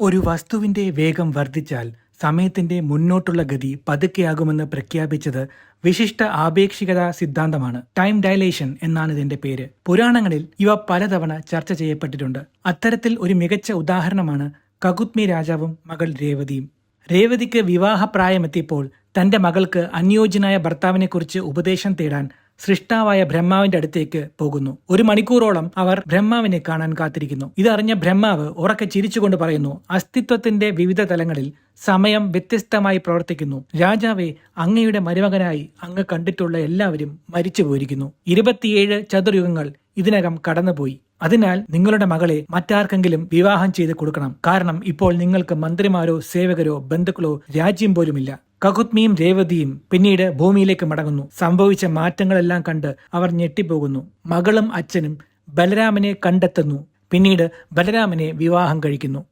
ഒരു വസ്തുവിന്റെ വേഗം വർദ്ധിച്ചാൽ സമയത്തിന്റെ മുന്നോട്ടുള്ള ഗതി പതുക്കെയാകുമെന്ന് പ്രഖ്യാപിച്ചത് വിശിഷ്ട ആപേക്ഷികത സിദ്ധാന്തമാണ്. ടൈം ഡയലേഷൻ എന്നാണ് ഇതിന്റെ പേര്. പുരാണങ്ങളിൽ ഇവ പലതവണ ചർച്ച ചെയ്യപ്പെട്ടിട്ടുണ്ട്. അത്തരത്തിൽ ഒരു മികച്ച ഉദാഹരണമാണ് കകുത്മി രാജാവും മകൾ രേവതിയും. രേവതിക്ക് വിവാഹപ്രായമെത്തിയപ്പോൾ തന്റെ മകൾക്ക് അനുയോജ്യനായ ഭർത്താവിനെക്കുറിച്ച് ഉപദേശം തേടാൻ സൃഷ്ടാവായ ബ്രഹ്മാവിന്റെ അടുത്തേക്ക് പോകുന്നു. ഒരു മണിക്കൂറോളം അവർ ബ്രഹ്മാവിനെ കാണാൻ കാത്തിരിക്കുന്നു. ഇതറിഞ്ഞ ബ്രഹ്മാവ് ഉറക്കെ ചിരിച്ചുകൊണ്ട് പറയുന്നു അസ്തിത്വത്തിന്റെ വിവിധ തലങ്ങളിൽ സമയം വ്യത്യസ്തമായി പ്രവർത്തിക്കുന്നു. രാജാവെ അങ്ങയുടെ മരുമകനായി അങ്ങ് കണ്ടിട്ടുള്ള എല്ലാവരും മരിച്ചു പോയിരിക്കുന്നു ഇരുപത്തിയേഴ് ചതുർയുഗങ്ങൾ ഇതിനകം കടന്നുപോയി. അതിനാൽ നിങ്ങളുടെ മകളെ മറ്റാർക്കെങ്കിലും വിവാഹം ചെയ്ത് കൊടുക്കണം. കാരണം ഇപ്പോൾ നിങ്ങൾക്ക് മന്ത്രിമാരോ സേവകരോ ബന്ധുക്കളോ രാജ്യം പോലുമില്ല. കകുത്മിയും രേവതിയും പിന്നീട് ഭൂമിയിലേക്ക് മടങ്ങുന്നു. സംഭവിച്ച മാറ്റങ്ങളെല്ലാം കണ്ട് അവർ ഞെട്ടിപ്പോകുന്നു. മകളും അച്ഛനും ബലരാമനെ കണ്ടെത്തുന്നു. പിന്നീട് ബലരാമനെ വിവാഹം കഴിക്കുന്നു.